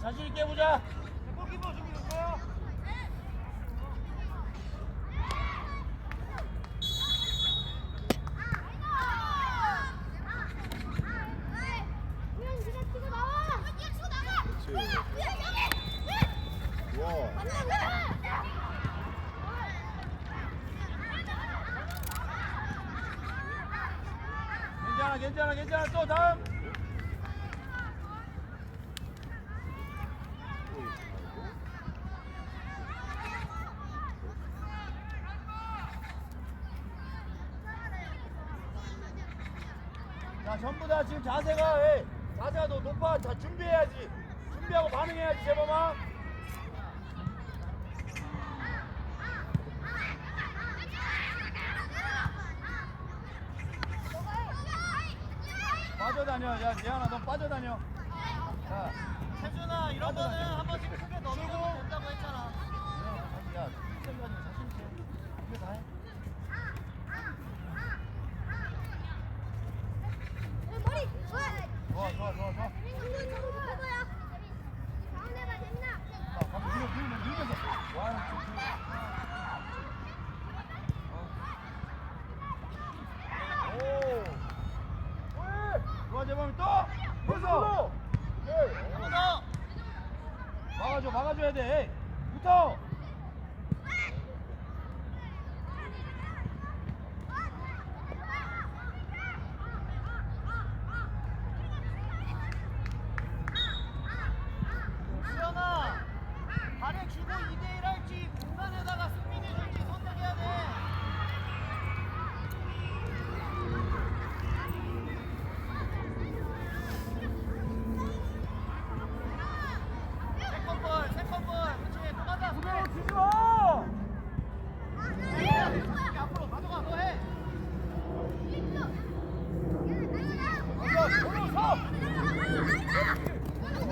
자, 자신 있게 해보자. 골키퍼 준비 됐어요? 괜찮아, 괜찮아, 괜찮아. 또 다음. 자, 전부 다 지금 자세가, 에 자세가 너 높아. 자, 준비해야지. 준비하고 반응해야지, 재범아. 빠져다녀. 야, 예안아, 너 빠져다녀. 자, 세준아 이런 거는 한 번씩 크게 넘겨도 된다고 했잖아. 야, 자신 있게. 이게 다 해. 좋아, 좋아, 좋아, 좋아. 막아줘야 돼. 붙어. 수연아, 발에 주고 2대1 할지 공간에다가 승민이 줄지 선택해야 돼. 세컨볼, 세컨볼. 그렇지, 또 가자. 수비로 치지 마. 이렇게 앞으로 가져가, 너 해.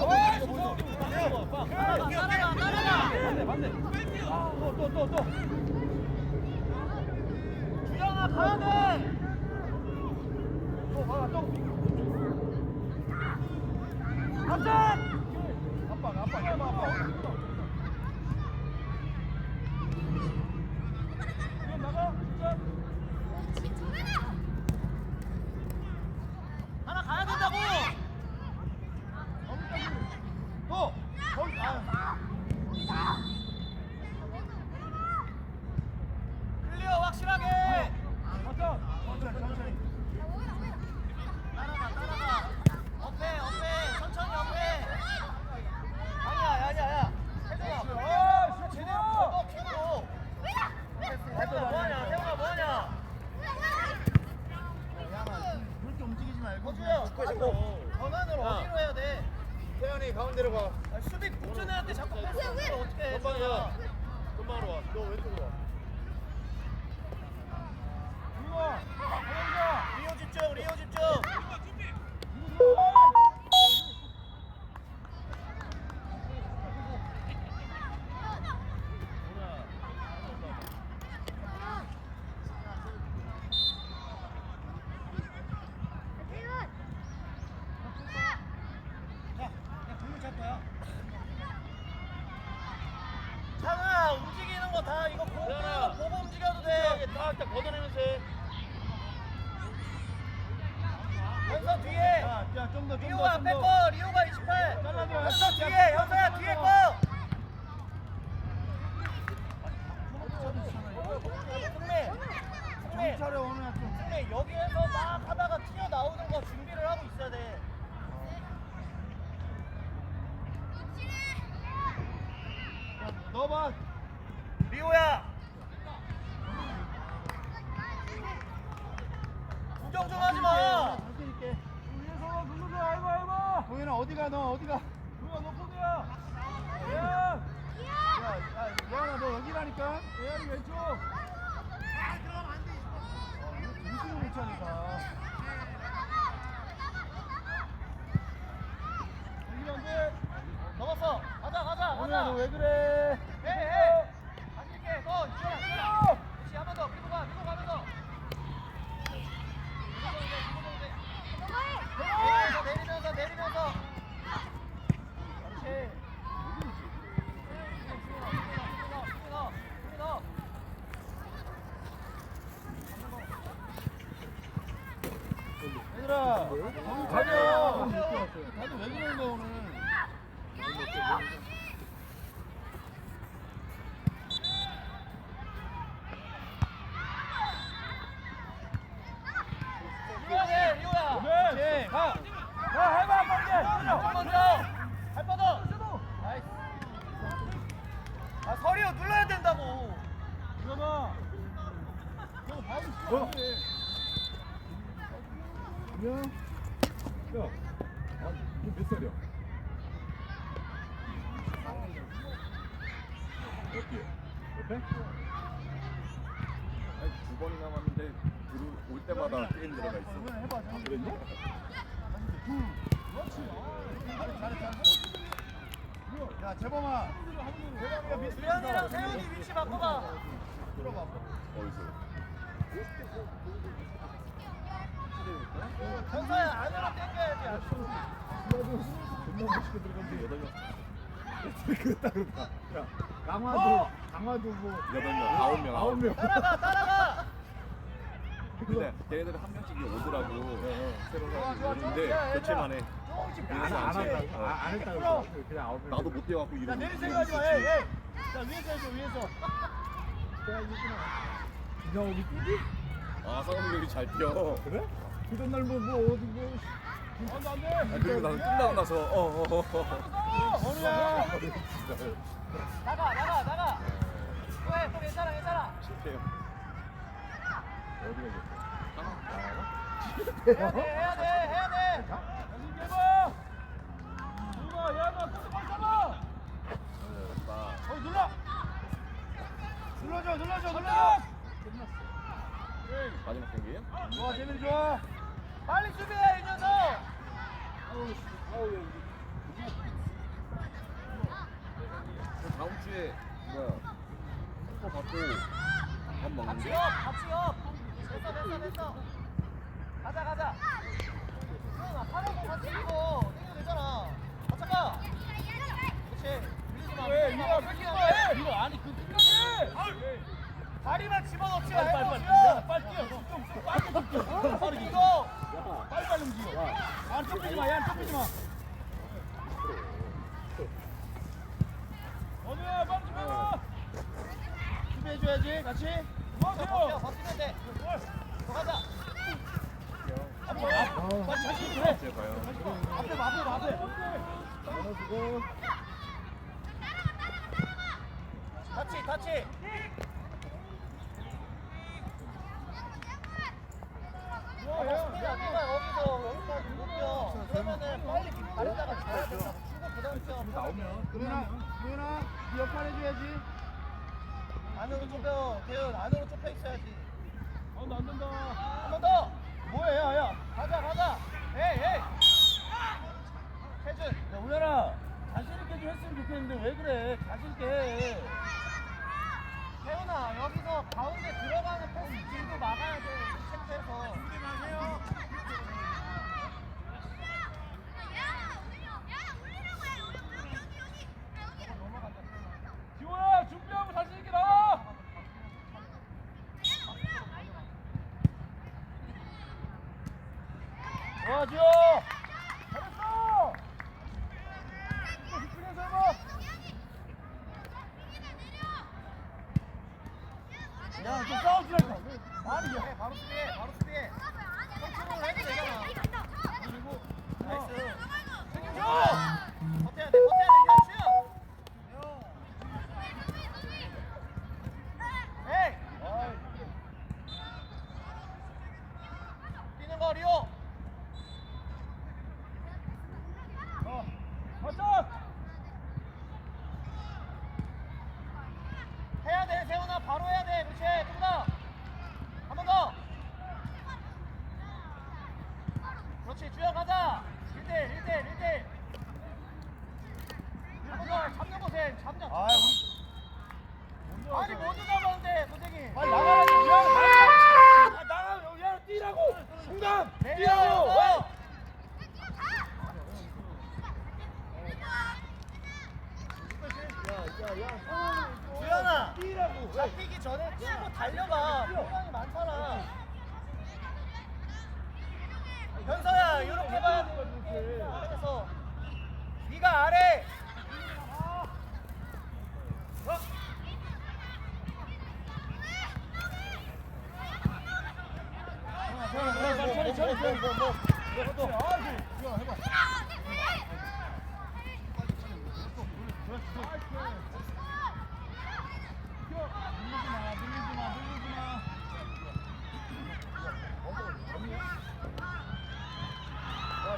어이, 좋아. 따라가, 따라가, 따라가. 반대, 반대. 아, 또, 또, 또, 또. 주영아, 가야 돼. 또 막아, 또. 앞선. 아빠, 아빠, 아빠, 아빠. 지금 나가. 진짜. 하나 가야 된다고. 또. 거기. 아. 클리어 확실하게. 맞다. 천천히, 천천히. 따라가 따라가 어패 어패 천천히 어패 아니야 아니야 야 혜정아 아, 제대로 제대로. 너 킥으로 태훈아 뭐하냐 태훈아 뭐하냐 야마, 그렇게 움직이지 말고. 호주야 그냥 잡고. 전환을 야. 어디로 해야 돼 아, 수비 국준애한테 자꾸 패스 어떻게 해. 수비야. 금방으로 와. 너 왼쪽으로 거 다 이거 보고 태연아. 보고 움직여도 네. 돼 딱, 딱 걷어내면서 해. 연서 뒤에 자, 자, 좀 더, 좀 더, 리오가 좀 앞에 더. 거 리오가 28 잘라줘. 연서 뒤에 야, 연서야 잘라줘. 뒤에 거 경찰에 애 좀. 승민 여기에서 막 하다가 튀어 나오는 거 준비를 하고 있어야 돼 넣어봐. 리오야 구경 좀 하지 마 자신 있게. 위에서 눌러줘. 아이고, 아이고. 동현아, 어디가, 너, 어디가? 동현아, 너 포기야. 야, 야, 예안아, 너 여기라니까. 예안이 왼쪽. 어, 이거 정신을 못 차니까. 여기 안 돼. 넘었어 가자 가자 동현아, 가자 너왜 그래? 해해 가질 얘들아, 가자. 다들 왜 그러는 거야 오늘? 어? 안녕. 야, 아, 너몇 살이야? 어디에? 옆에? 아니, 두 번이 남았는데 들어 올 때마다 게임 들어가 있어. 아, 그랬냐? 야, 재범아. 재범이가 밑에 주현이랑 세훈이 위치 바꿔봐. 들어봐. 어디서? 현서야 안으로 당겨야지. 나도 존나 멋있게 들어갔는데 여덟 명. 그랬다 그랬다. 야, 강화도 어! 강화도 뭐 여덟 명, 아홉 명, 아홉 명. 따라가 따라가. 근데 걔네들은 한 명씩 오더라고. 새로 오는데 좋아. 교체만 해. 안, 그래서 안. 아, 안 했다고. 풀어. 그냥 아홉 명. 나도 못 뛰어갖고 야 이러고. 내릴 생각하지 마. 에이 에이. 자 위에서 해줘 위에서. 이 상욱이 뛰지? 아, 상훈이 잘 뛰어. 그래? 그전 날뭐 뭐 어디 뭐. 안돼 안돼. 아, 그리고 나는 끝나고 나서 어, 어, 어, 어. 어느야. 나가 나가 나가. 왜? 또 괜찮아 괜찮아. 실패요. 어디가 해야 돼 해야 돼 해야 돼. 자신 깨봐. 누가 야나 코트 빨리 잡아. 나 거기 눌러. 눌러줘 눌러줘 눌러. 마지막 경기야? 좋아 재민 좋아. 빨리 수비해 이 녀석. 그 다음 주에 뭐야? 슈퍼 받고 밥 같이 먹는데? 옆 같이 옆. 됐어 됐어 됐어. 가자 가자. 수현아 팔하고 같이 이거 땡겨도 되잖아. 같이 가. 그렇지. 밀리지 마. 왜 밀리지 아니 그 끝까지. 다리만 집어넣지 말고 빨리. 빨리 빨리 뛰어. 좀 빨리 좀 뛰어. 빨리 이거. 빨리 빨리 움직여. 안 쫓기지 마. 야 쫓기지 마. 어디야 빨리 좀 해봐. 수비해줘야지 같이. 버텨 고마워. 버티면 돼. 더 가자. 앞에 앞. 빨리 자신 봐요. 앞에 봐, 앞에 봐, 앞에. 잡아주고. 터치 터치. 좋아, 야, 야. 수비야, 네가 여기서 여기까지 못 뛰어. 그러면은 빨리 다리다가 줘야 된다고. 주고 그다음 뛰어. 나오면. 도현아, 도현아, 네 역할 해줘야지. 안으로 좁혀. 대현 안으로 좁혀 있어야지. 아, 나 안 된다. 한 번 더. 뭐야, 야, 야. 가자 가자. 에이 에이. 혜준. 야, 우연아. 자신 있게 좀 했으면 좋겠는데 왜 그래? 자신 있게 해. 태훈아 여기서 가운데 들어가는 패스 길도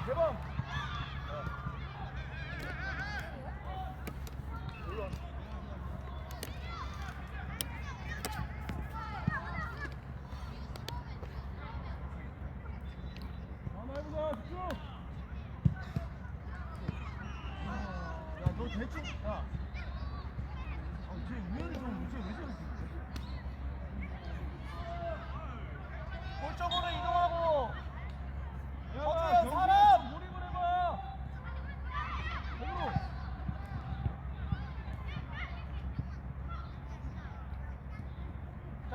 대박!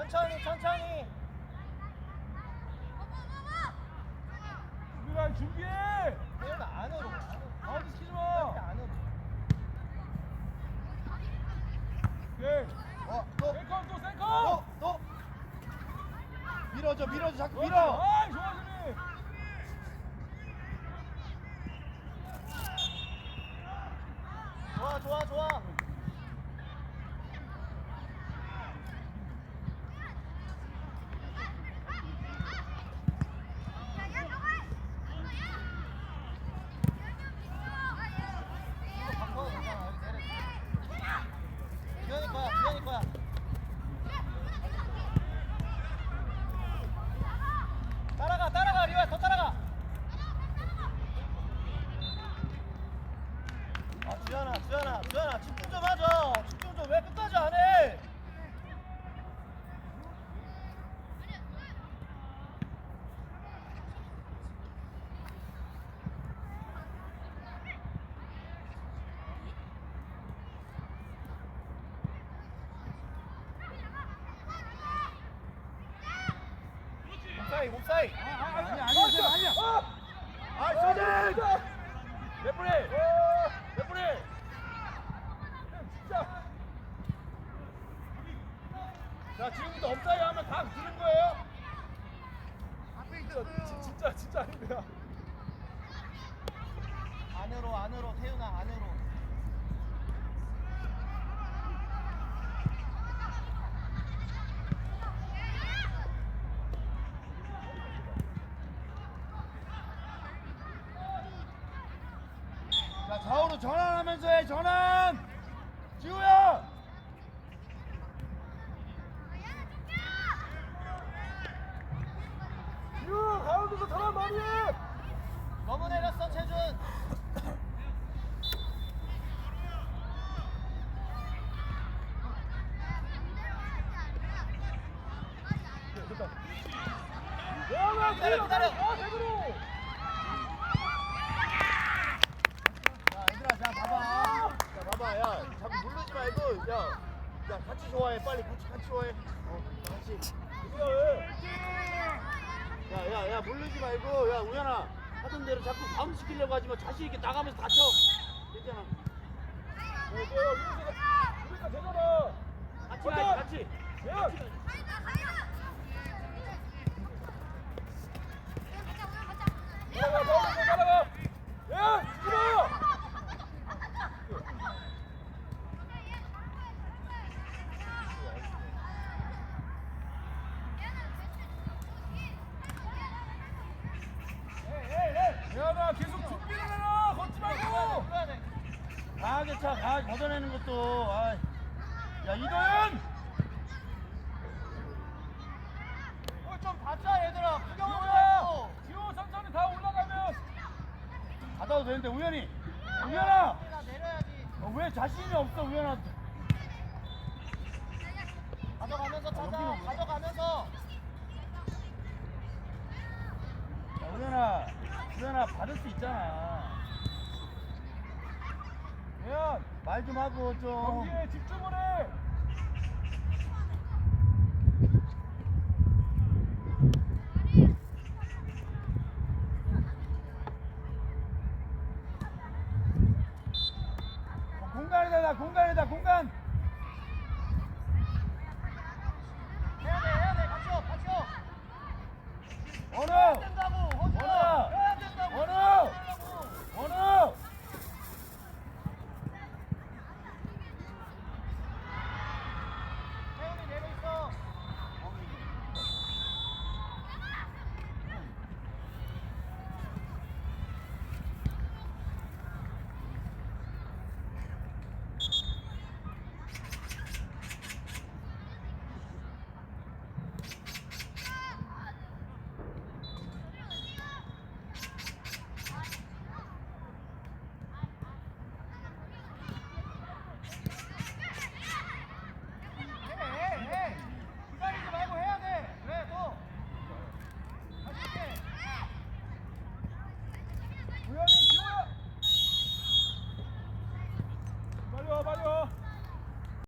천천히 천천히 우리가 준비해. 태훈 안으로 안으로 가운데 시키지 마. 안으로 오케이. 어, 또, 생커 또 생커. 또, 또. 밀어줘, 밀어줘, 자꾸 그렇지. 밀어. 아이 좋아 수비. 좋아 좋아 좋아 바꿔 괜찮아 여기 내려 주현이 거야 주현이 거야 따라가 따라가 리오야 더 따라가 아 주현아 주현아 주현아 집중 좀 하자 집중 좀 왜 끝까지 안 해? 몸사이 몸사이 아니야 아니야 아니야. 아, 소진! 레프리. 레프리. 진짜. 자 지금부터 업사이 하면 다 주는 거예요. 진짜 진짜 진짜 아닙니다. 안으로 안으로 태윤아 안으로 자, 좌우로 전환하면서 해, 전환! 지우야! 유 가운데서 전환 많이 해. 너무 내렸어 최준 야, 기다려, 기다려. 아, 대구로. 자, 얘들아, 자, 봐봐. 자, 봐봐. 야, 자꾸 누르지 말고, 야. 야, 같이 좋아해. 빨리 같이, 같이 좋아해. 어, 같이. 누가 왜? 야, 야, 야, 물르지 말고. 야, 우연아. 하던 대로 자꾸 바운드 시키려고 하지 마. 자신 있게 나가면서 다쳐. 괜찮아. 어, 뭐야, 여기서 우리가 되잖아. 같이 가야지, 같이. 야, 따라가, 따라가, 따라가. 야, 들어. 야, 나 계속 준비를 해라. 걷지 말고. 불러야 돼 강하게 차, 강하게 걷어내는 것도. 아. 야, 이도현! 골좀 받자 얘들아 구경하고 지호야, 말고 지호 천천히 다 올라가면. 받아도 되는데, 우연히. 우연아! 내려야지 어, 왜 자신이 없어, 우연아. 가져가면서 찾아? 가져가면서 야, 우연아. 우연아, 받을 수 있잖아. 대현, 말좀 하고 좀. 경기에 집중을 해. 어, 공간이다, 나 공간이다, 공간. 해야 돼 해야 돼 같이 와 같이 와 어느?